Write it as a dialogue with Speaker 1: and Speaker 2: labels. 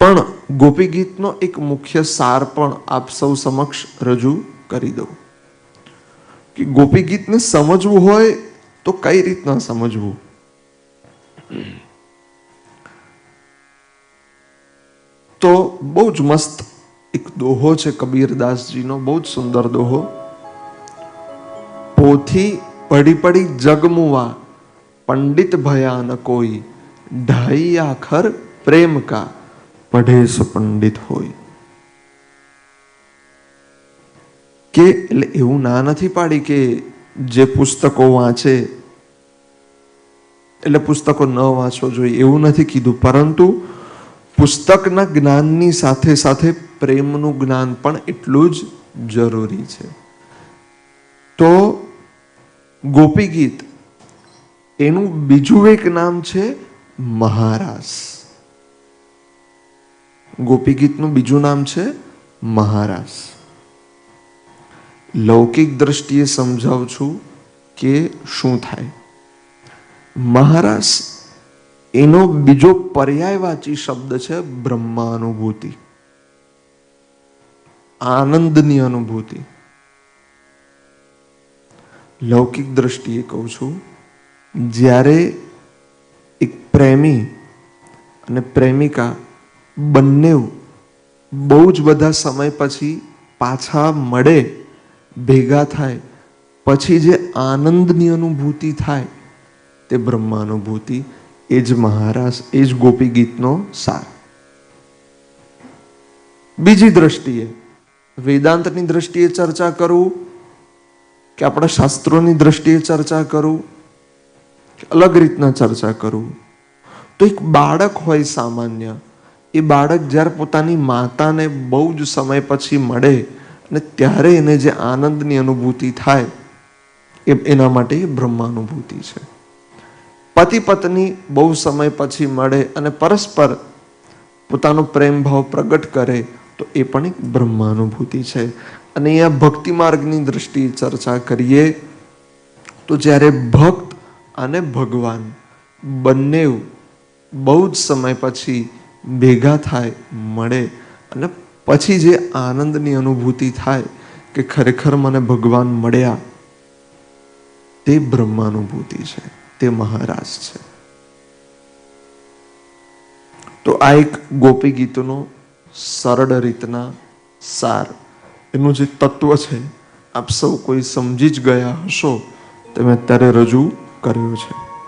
Speaker 1: પણ ગોપી ગીતનો એક મુખ્ય સાર પણ આપ સૌ સમક્ષ રજૂ કરી દઉં. કે ગોપી ગીતને સમજવું હોય તો કઈ રીતના સમજવું? તો બહુ જ મસ્ત એક દોહો છે કબીરદાસજીનો, બહુ જ સુંદર દોહો. પોથી પડી પડી જગમુવા, પંડિત ભયાન કોઈ ઢાઈ આખર પ્રેમ કા પઢેસ પંડિત હોય. કે એટલે એવું ના નથી પાડી કે જે પુસ્તકો વાંચે, એટલે પુસ્તકો ન વાંચવો જોઈએ, એવું નથી કીધું. પરંતુ પુસ્તકના જ્ઞાનની સાથે સાથે પ્રેમનું જ્ઞાન પણ એટલું જ જરૂરી છે. તો ગોપી ગીત એનું બીજું એક નામ છે મહારાસ. ગોપી ગીતનું બીજું નામ છે મહારાસ. લૌકિક દ્રષ્ટિએ સમજાવું છું કે શું થાય. મહારાસ એનો બીજો પર્યાયવાચી શબ્દ છે બ્રહ્માનુભૂતિ. આનંદની અનુભૂતિ. લૌકિક દ્રષ્ટિએ કહું છું, જ્યારે એક પ્રેમી અને પ્રેમિકા બંને બહુ જ બધા સમય પછી પાછા મળે, ભેગા થાય. પછી જે આનંદની અનુભૂતિ થાય, તે બ્રહ્માનુભૂતિ. એ જ મહારાસ એ જ ગોપી ગીતનો સાર. બીજી દ્રષ્ટિએ, વેદાંતની દ્રષ્ટિએ ચર્ચા કરું કે આપણા શાસ્ત્રોની દ્રષ્ટિએ ચર્ચા કરું અલગ રીતના ચર્ચા કરું, તો એક બાળક હોય સામાન્ય એ બાળક જ્યારે પોતાની માતાને બહુ જ સમય પછી મળે અને ત્યારે એને જે આનંદની અનુભૂતિ થાય, એ એના માટે એ બ્રહ્માનુભૂતિ છે. પતિ પત્ની બહુ સમય પછી મળે અને પરસ્પર પોતાનો પ્રેમ ભાવ પ્રગટ કરે, તો એ પણ એક બ્રહ્માનુભૂતિ છે. અને અહીંયા ભક્તિ માર્ગની દ્રષ્ટિએ ચર્ચા કરીએ, તો જ્યારે ભક્ત અને ભગવાન બંને બહુ જ સમય પછી ભેગા થાય, મળે અને પછી જે આનંદની અનુભૂતિ થાય કે ખરેખર મને ભગવાન મળ્યા, તે બ્રહ્માનુભૂતિ છે, તે મહારાજ છે. તો આ એક ગોપી ગીતનો સરળ રીતના સાર. એનું જે તત્વ છે, આપ સૌ કોઈ સમજી જ ગયા હશો, તે મેં અત્યારે રજૂ કર્યું છે.